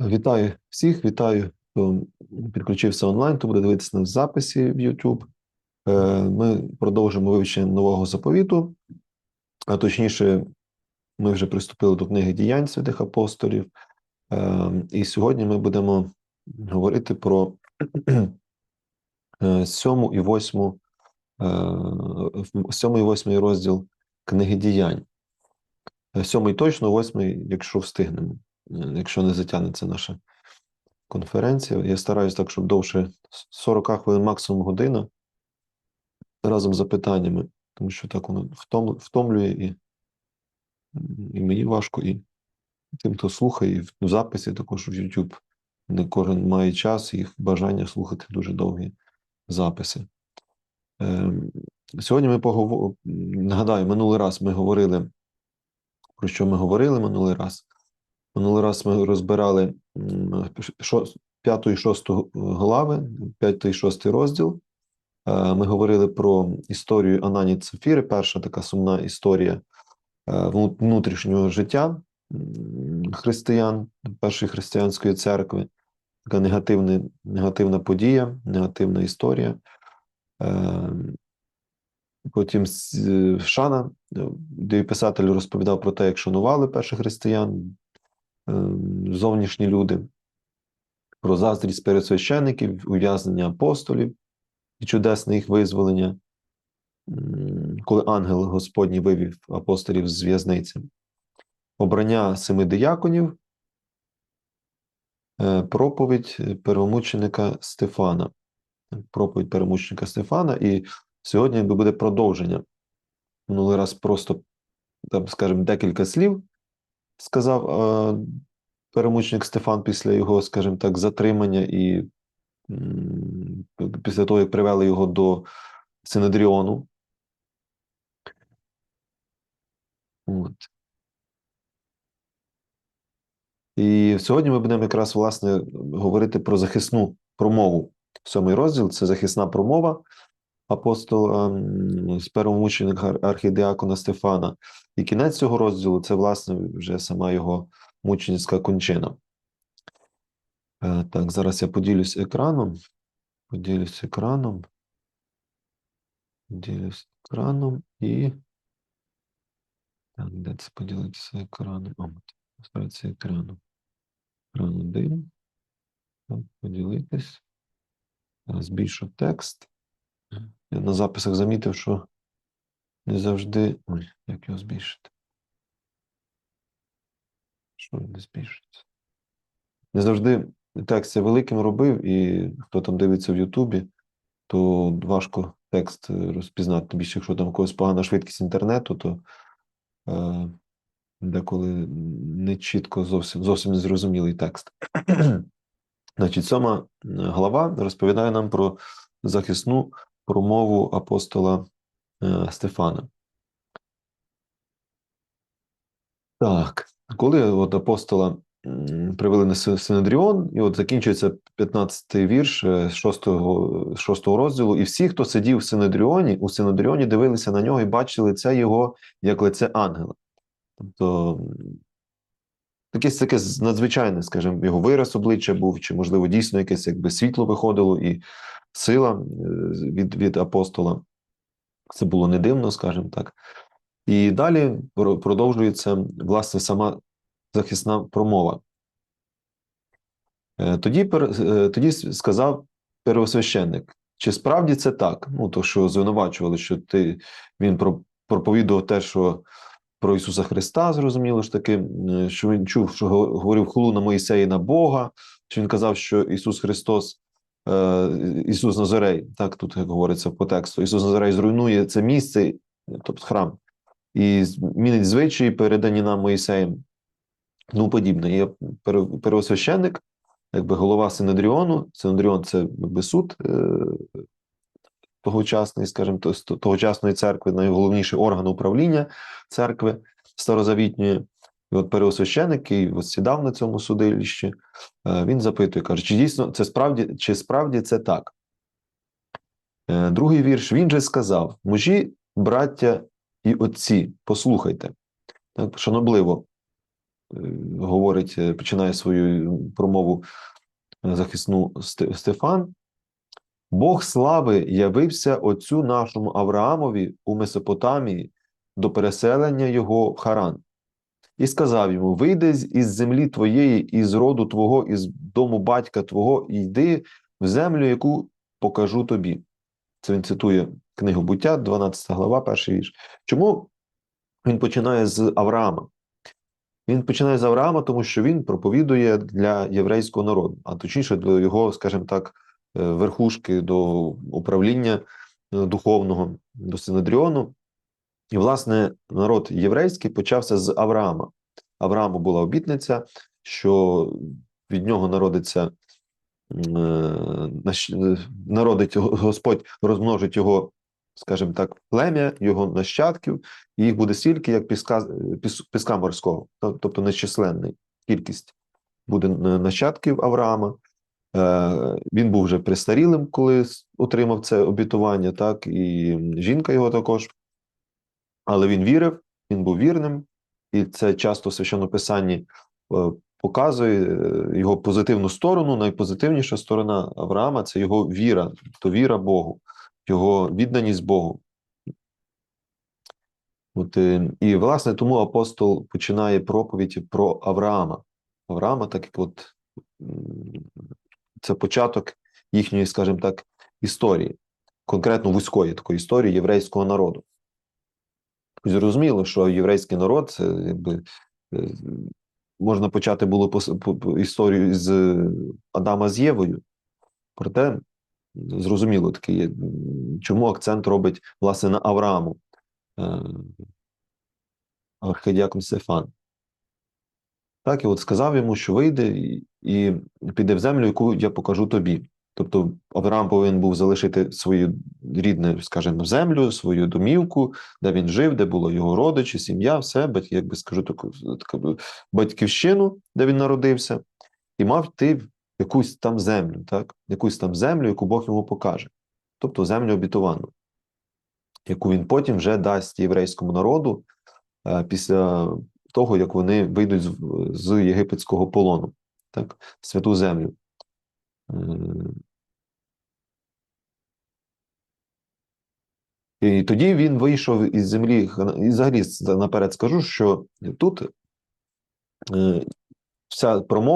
Вітаю всіх, вітаю, хто підключився онлайн, хто буде дивитися на записі в YouTube. Е, Ми продовжимо вивчення нового заповіту, а точніше, ми вже приступили до книги діянь святих апостолів. Е, І сьогодні ми будемо говорити про е, сьому і восьму, е, сьомий і восьмий розділ книги діянь. Е, Сьомий точно, восьмий, якщо встигнемо, якщо не затягнеться наша конференція. Я стараюсь так, щоб довше 40 хвилин, максимум година, разом з запитаннями, тому що так воно втом, втомлює і, і мені важко, і тим, хто слухає, і в записі також в YouTube. Не кожен має час і бажання слухати дуже довгі записи. Ем, Сьогодні ми поговоримо. Нагадаю, минулий раз ми говорили, про що ми говорили минулий раз. Минулий раз ми розбирали м, шо- п'яту і шосту глави, п'ятий і шостий розділ. Е, Ми говорили про історію Анані Цефіри, перша така сумна історія е, внутрішнього життя християн, першої християнської церкви. Така негативна, негативна подія, негативна історія. Е, Потім Шана, де писатель розповідав про те, як шанували перших християн, е, зовнішні люди, про заздрість перед священників, ув'язнення апостолів і чудесне їх визволення, коли ангел Господній вивів апостолів з в'язниці, обрання семи дияконів, е, проповідь первомученика Стефана. Проповідь первомученика Стефана. І сьогодні якби буде продовження. Минулий раз просто, там, скажімо, декілька слів сказав е, перемучник Стефан після його, скажімо так, затримання і після того, як привели його до Синедріону. От. І сьогодні ми будемо якраз власне говорити про захисну промову. Сьомий розділ це захисна промова апостола з первомученика ар- архідіакона Стефана. І кінець цього розділу це, власне, вже сама його мученицька кончина. Е, Так, зараз я поділюсь екраном. Поділюсь екраном. Поділюсь екраном і. Так, де це поділитися екраном? О, екраном. Екран один. Поділитись. Збільшу текст. Я на записах замітив, що не завжди. Ой, як його збільшити? Що не збільшиться? Не завжди текст я великим робив, і хто там дивиться в Ютубі, то важко текст е, розпізнати. Більше, якщо там у когось погана швидкість інтернету, то е, деколи не чітко зовсім зовсім незрозумілий текст. Значить, сьома е, глава розповідає нам про захисну промову апостола е, Стефана. Так, коли от апостола привели на Си- Синедріон, і от закінчується 15-й вірш 6-го, 6-го розділу, і всі, хто сидів в Синедріоні, у Синедріоні дивилися на нього і бачили лице його як лице ангела. Тобто якесь таке надзвичайне, скажімо, його вираз обличчя був, чи, можливо, дійсно якесь якби світло виходило і сила е, від, від апостола. Це було не дивно, скажімо так. І далі продовжується власне сама захисна промова. Е, Тоді, е, тоді сказав первосвященник, чи справді це так? Ну, то, що звинувачували, що ти, він про- проповідував те, що про Ісуса Христа, зрозуміло ж таки, е, що він чув, що говорив хулу на Моїсеї на Бога, що він казав, що Ісус Христос, е, Ісус Назарей, так тут як говориться по тексту, Ісус Назарей зруйнує це місце, тобто храм, і змінить звичаї, передані нам Моїсеєм. Ну, подібне. Пере- первосвященник, якби голова Синедріону. Синедріон це якби суд тогочасний, скажімо, тогочасної церкви, найголовніший орган управління церкви старозавітньої. І от первосвященик, який сідав на цьому судилищі, е, він запитує, каже, чи дійсно це справді, чи справді це так? Е, Другий вірш. Він же сказав: мужі, браття і отці, послухайте. Так, шанобливо е, говорить, починає свою промову захисну Стефан. Бог слави явився отцю нашому Авраамові у Месопотамії до переселення його в Харан. І сказав йому: Вийди із землі твоєї, із роду твого, із дому батька твого, і йди в землю, яку покажу тобі. Це він цитує книгу буття, 12 глава, перший вірш. Чому він починає з Авраама? Він починає з Авраама, тому що він проповідує для єврейського народу, а точніше до його, скажімо так, верхушки, до управління е, духовного, до Синедріону. І, власне, народ єврейський почався з Авраама. Аврааму була обітниця, що від нього народиться е, е, народить Господь розмножить його, скажімо так, плем'я, його нащадків, і їх буде стільки, як піска, піс- піска морського, тоб- тобто нечисленний кількість буде е, нащадків Авраама. Е, Він був вже престарілим, коли отримав це обітування, так, і жінка його також. Але він вірив, він був вірним, і це часто в священнописанні е, показує е, його позитивну сторону. Найпозитивніша сторона Авраама це його віра, то віра Богу, його відданість Богу. От, і, власне, тому апостол починає проповідь про Авраама. Авраама, так як от це початок їхньої, скажімо так, історії, конкретно вузької такої історії єврейського народу. Зрозуміло, що єврейський народ це якби е, можна почати було історію з Адама з Євою. Проте зрозуміло таки, чому акцент робить власне на Аврааму, е, архидіакон Стефан. Так, і от сказав йому, що вийде і піде в землю, яку я покажу тобі. Тобто Авраам повинен був залишити свою рідну, скажімо, землю, свою домівку, де він жив, де було його родичі, сім'я, все, бать- як би скажу, таку, таку батьківщину, де він народився, і мав йти в якусь там землю, так? якусь там землю, яку Бог йому покаже, тобто землю обітовану, яку він потім вже дасть єврейському народу е, після того, як вони вийдуть з єгипетського полону, так? святу землю. Е, І тоді він вийшов із землі. І взагалі наперед скажу, що тут е, вся промова.